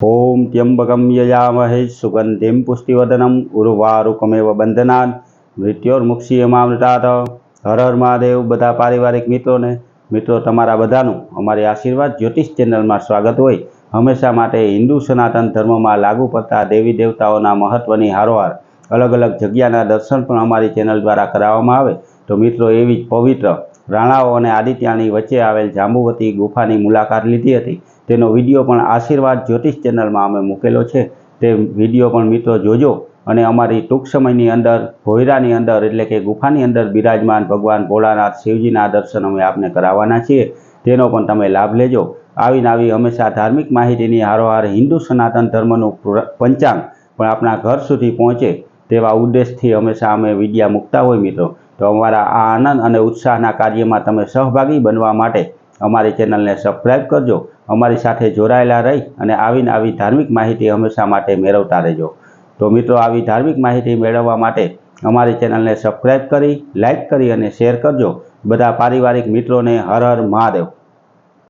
ઓમ ત્યંબકમ યજામહે સુગંધિમ પુષ્ટિવદનમ ઉર્વારુકમેવ બંધનાન મૃત્યોર્મુક્ષીયમામૃતાત હર હર મહાદેવ બધા પારિવારિક મિત્રોને મિત્રો તમારા બધાનું અમારી આશીર્વાદ જ્યોતિષ ચેનલમાં સ્વાગત હોય. હંમેશા માટે હિન્દુ સનાતન ધર્મમાં લાગુ પડતા દેવી દેવતાઓના મહત્ત્વની હારોહાર, અલગ અલગ જગ્યાના દર્શન પણ અમારી ચેનલ દ્વારા કરાવવામાં આવે. તો મિત્રો, એવી જ પવિત્ર રાણાઓ અને આદિત્યાની વચ્ચે આવેલ જાંબુવતી ગુફાની મુલાકાત લીધી હતી. તેનો વીડિયો પણ આશીર્વાદ જ્યોતિષ ચેનલમાં અમે મૂકેલો છે. તે વીડિયો પણ મિત્રો જોજો અને અમારી ટૂંક સમયની અંદર, ભોયરાની અંદર એટલે કે ગુફાની અંદર બિરાજમાન ભગવાન ભોળાનાથ શિવજીના દર્શન અમે આપને કરાવવાના છીએ. તેનો પણ તમે લાભ લેજો. આવીને આવી હંમેશા ધાર્મિક માહિતીની હારોહાર હિન્દુ સનાતન ધર્મનું પંચાંગ પણ આપણા ઘર સુધી પહોંચે. તેવા ઉદ્દેશથી હંમેશા અમે વિડીયા મૂકતા હોય મિત્રો. તો અમારા આ આનંદ અને ઉત્સાહના કાર્યમાં તમે સહભાગી બનવા માટે અમારી ચેનલને સબસ્ક્રાઈબ કરજો. અમારી સાથે જોડાયેલા રહી અને આવીને આવી ધાર્મિક માહિતી હંમેશા માટે મેળવતા રહેજો. તો મિત્રો, આવી ધાર્મિક માહિતી મેળવવા માટે અમારી ચેનલને સબસ્ક્રાઈબ કરી, લાઇક કરી અને શેર કરજો. બધા પારિવારિક મિત્રોને હર હર મહાદેવ.